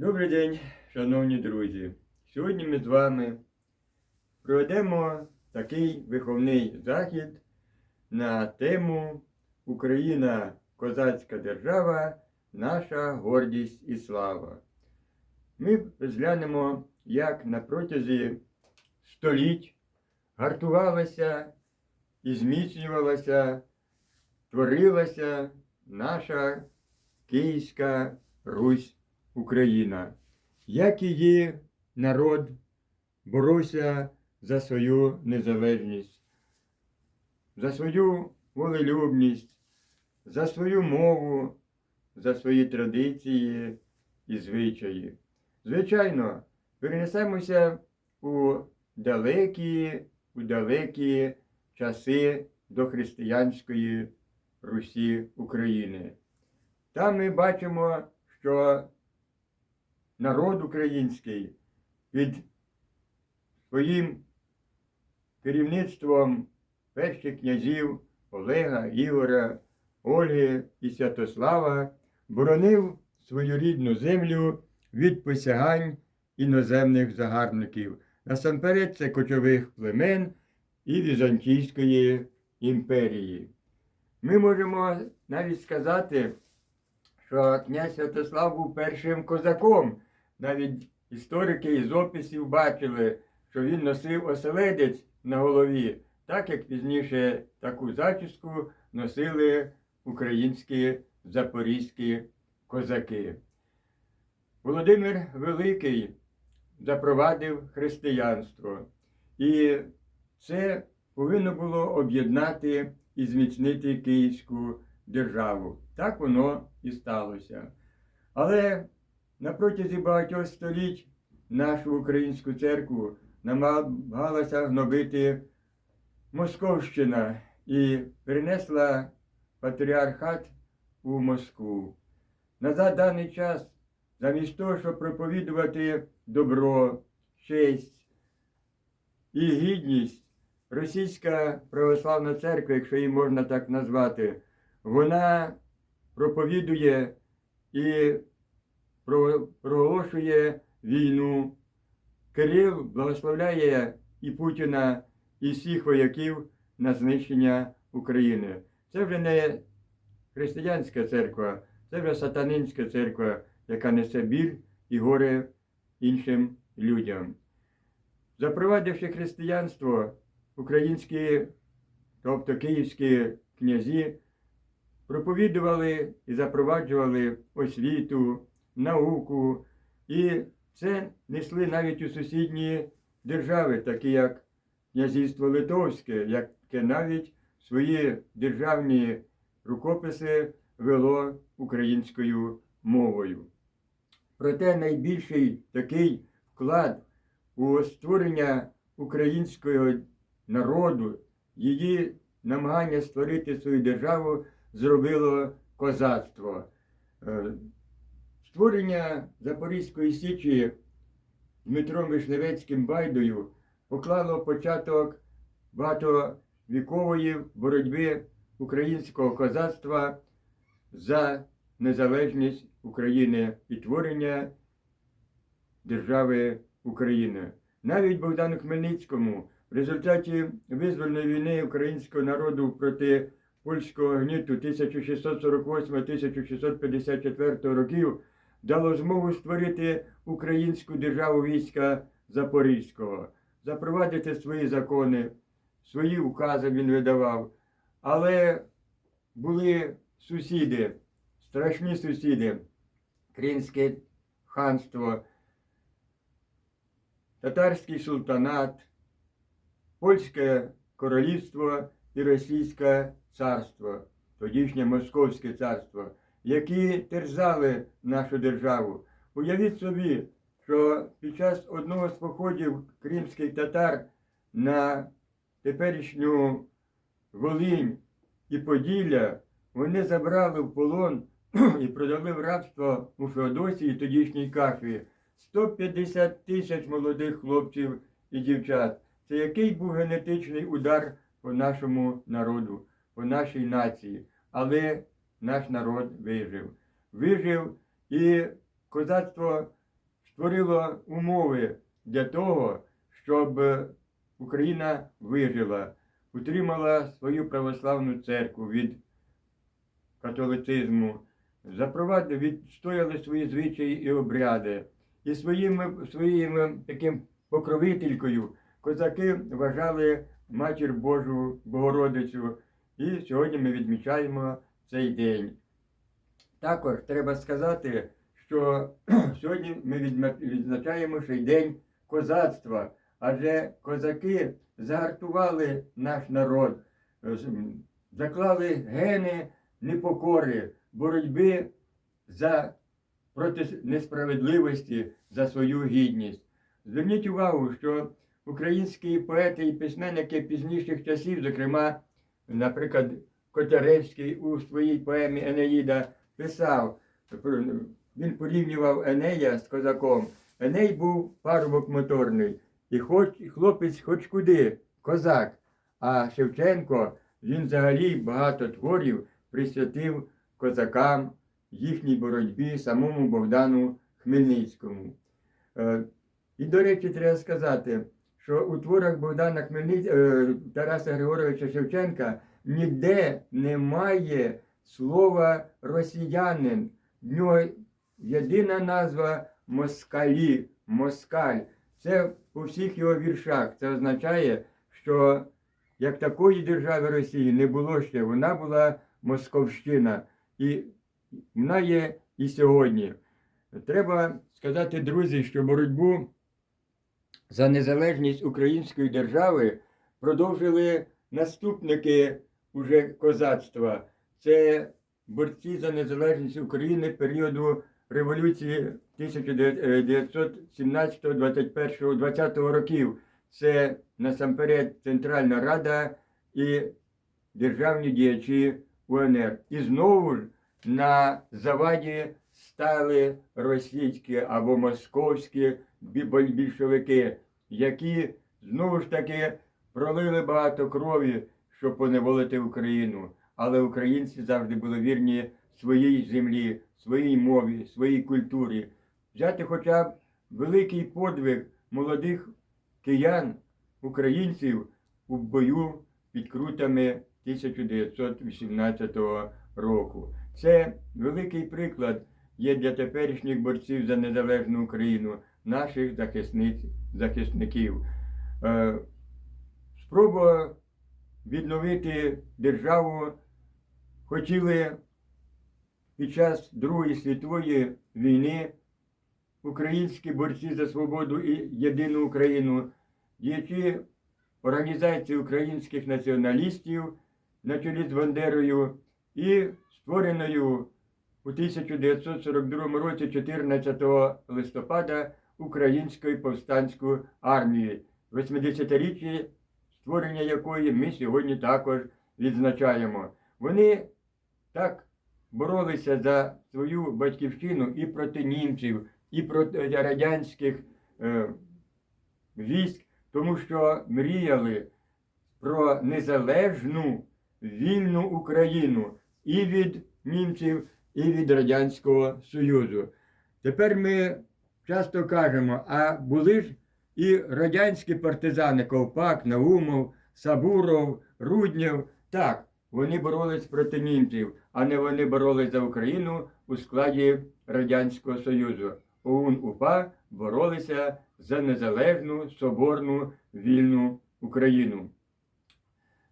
Добрий день, шановні друзі. Сьогодні ми з вами проведемо такий виховний захід на тему Україна козацька держава, наша гордість і слава. Ми зглянемо, як на протязі століть гартувалася і зміцнювалася, творилася наша Київська Русь Україна, як її народ боровся за свою незалежність, за свою волелюбність, за свою мову, за свої традиції і звичаї. Звичайно, перенесемося у далекі, у далекі часи до християнської Русі України. Там ми бачимо, що народ український під своїм керівництвом перших князів Олега, Ігора, Ольги і Святослава боронив свою рідну землю від посягань іноземних загарбників. Насамперед це кочових племен і Візантійської імперії. Ми можемо навіть сказати, що князь Святослав був першим козаком. Навіть історики із описів бачили, що він носив оселедець на голові, так як пізніше таку зачіску носили українські запорізькі козаки. Володимир Великий запровадив християнство, і це повинно було об'єднати і зміцнити Київську державу. Так воно і сталося. Але на протязі багатьох століть нашу українську церкву намагалася гнобити Московщина і перенесла патріархат у Москву. На даний час, замість того, щоб проповідувати добро, честь і гідність, Російська православна церква, якщо її можна так назвати, вона проповідує і проголошує війну. Кирил благословляє і Путіна, і всіх вояків на знищення України. Це вже не християнська церква, це вже сатанинська церква, яка несе біль і горе іншим людям. Запровадивши християнство, українські, тобто київські князі, проповідували і запроваджували освіту, науку, і це несли навіть у сусідні держави, такі як князівство Литовське, яке навіть свої державні рукописи вело українською мовою. Проте найбільший такий вклад у створення українського народу, її намагання створити свою державу зробило козацтво. Створення Запорізької Січі Дмитром Вишневецьким Байдою поклало початок багатовікової боротьби українського козацтва за незалежність України і творення держави України. Навіть Богдану Хмельницькому в результаті визвольної війни українського народу проти польського гніту 1648-1654 років дало змогу створити українську державу війська Запорізького, запровадити свої закони, свої укази він видавав. Але були сусіди, страшні сусіди, Кримське ханство, татарський султанат, польське королівство і російське царство, тодішнє Московське царство, які терзали нашу державу. Уявіть собі, що під час одного з походів кримських татар на теперішню Волинь і Поділля вони забрали в полон і продали в рабство у Феодосії, тодішній Кахві, 150 тисяч молодих хлопців і дівчат. Це який був генетичний удар по нашому народу, по нашій нації. Але наш народ вижив. Вижив і козацтво створило умови для того, щоб Україна вижила, утримала свою православну церкву від католицизму, запровадили, відстояли свої звичаї і обряди. І своїм, своїм таким покровителькою козаки вважали матір Божу Богородицю. І сьогодні ми відмічаємо цей день. Також треба сказати, що сьогодні ми відзначаємо ще й День козацтва, адже козаки загартували наш народ, е, заклали гени непокори, боротьби за проти несправедливості, за свою гідність. Зверніть увагу, що українські поети і письменники пізніших часів, зокрема, наприклад, Котляревський у своїй поемі Енеїда писав, він порівнював Енея з козаком. Еней був парубок моторний, і хоч і хлопець хоч куди, козак. А Шевченко він взагалі багато творів присвятив козакам, їхній боротьбі, самому Богдану Хмельницькому. Е, І, до речі, треба сказати, що у творах Богдана Хмельницького Тараса Григоровича Шевченка ніде немає слова росіянин. В нього єдина назва москалі, москаль. Це у всіх його віршах. Це означає, що як такої держави Росії не було ще, вона була Московщина. І вона є і сьогодні. Треба сказати, друзі, що боротьбу за незалежність української держави продовжили наступники уже козацтва. Це борці за незалежність України періоду революції 1917, 21, 20 років. Це насамперед Центральна Рада і державні діячі УНР. І знову ж на заваді стали російські або московські бі- більшовики, які знову ж таки пролили багато крові, щоб поневолити Україну. Але українці завжди були вірні своїй землі, своїй мові, своїй культурі. Взяти хоча б великий подвиг молодих киян, українців у бою під крутами 1918 року. Це великий приклад є для теперішніх борців за незалежну Україну, наших захисниць, захисників. Е, спроба відновити державу хотіли під час Другої світової війни українські борці за свободу і єдину Україну, діячі організації українських націоналістів на чолі з Бандерою і створеною у 1942 році, 14 листопада, Українською повстанською армією, 80-річчя створення якої ми сьогодні також відзначаємо. Вони так боролися за свою батьківщину і проти німців, і проти радянських е, військ, тому що мріяли про незалежну вільну Україну і від німців, і від Радянського Союзу. Тепер ми часто кажемо, а були ж і радянські партизани Ковпак, Наумов, Сабуров, Руднєв. Так, вони боролись проти німців, а не вони боролись за Україну у складі Радянського Союзу. ОУН УПА боролися за незалежну, соборну, вільну Україну.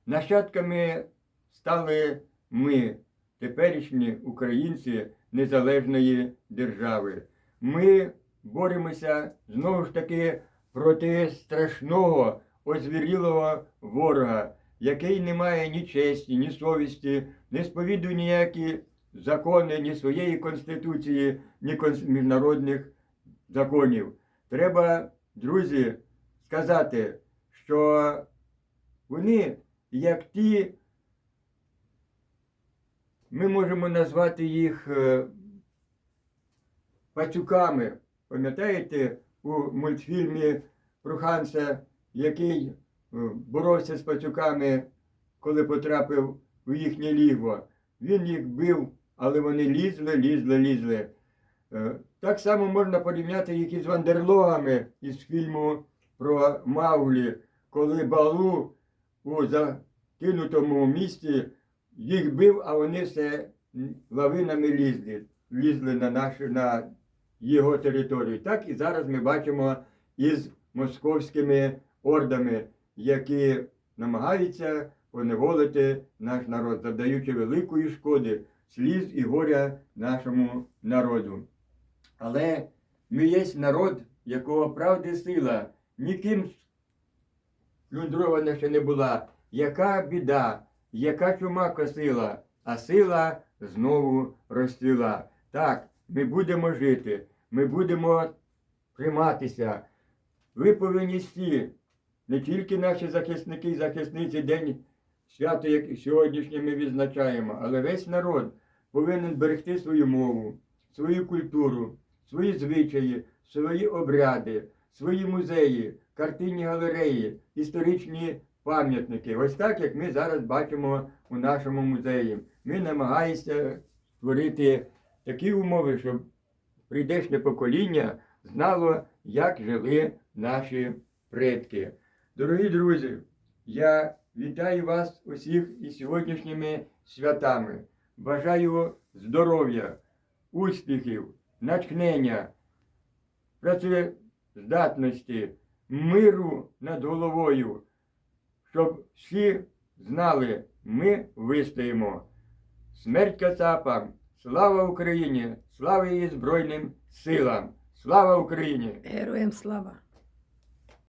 Нащадками стали ми, теперішні українці незалежної держави. Ми боремося знову ж таки проти страшного, озвірілого ворога, який не має ні честі, ні совісті, не сповідує ніякі закони, ні своєї конституції, ні міжнародних законів. Треба, друзі, сказати, що вони, як ті, ми можемо назвати їх е, пацюками. Пам'ятаєте у мультфільмі про Ханса, який е, боровся з пацюками, коли потрапив у їхнє лігво. Він їх бив, але вони лізли, лізли, лізли. Е, Так само можна порівняти їх із вандерлогами із фільму про Мауглі, коли Балу у закинутому місті їх бив, а вони все лавинами лізли, лізли на, нашу, на його територію. Так і зараз ми бачимо із московськими ордами, які намагаються поневолити наш народ, завдаючи великої шкоди, сліз і горя нашому народу. Але ми є народ, якого правди сила, ніким плюндрована ще не була. Яка біда, яка чума косила, а сила знову розцвіла. Так, ми будемо жити, ми будемо триматися. Ви повинні всі, не тільки наші захисники і захисниці, день свято, як сьогоднішнє ми відзначаємо, але весь народ повинен берегти свою мову, свою культуру, свої звичаї, свої обряди, свої музеї, картинні галереї, історичні пам'ятники. Ось так, як ми зараз бачимо у нашому музеї. Ми намагаємося створити такі умови, щоб прийдешнє покоління знало, як жили наші предки. Дорогі друзі, я вітаю вас усіх із сьогоднішніми святами. Бажаю здоров'я, успіхів, натхнення, працездатності, миру над головою, щоб всі знали, ми вистоїмо. Смерть Кацапам! Слава Україні! Слава її Збройним силам! Слава Україні! Героям слава!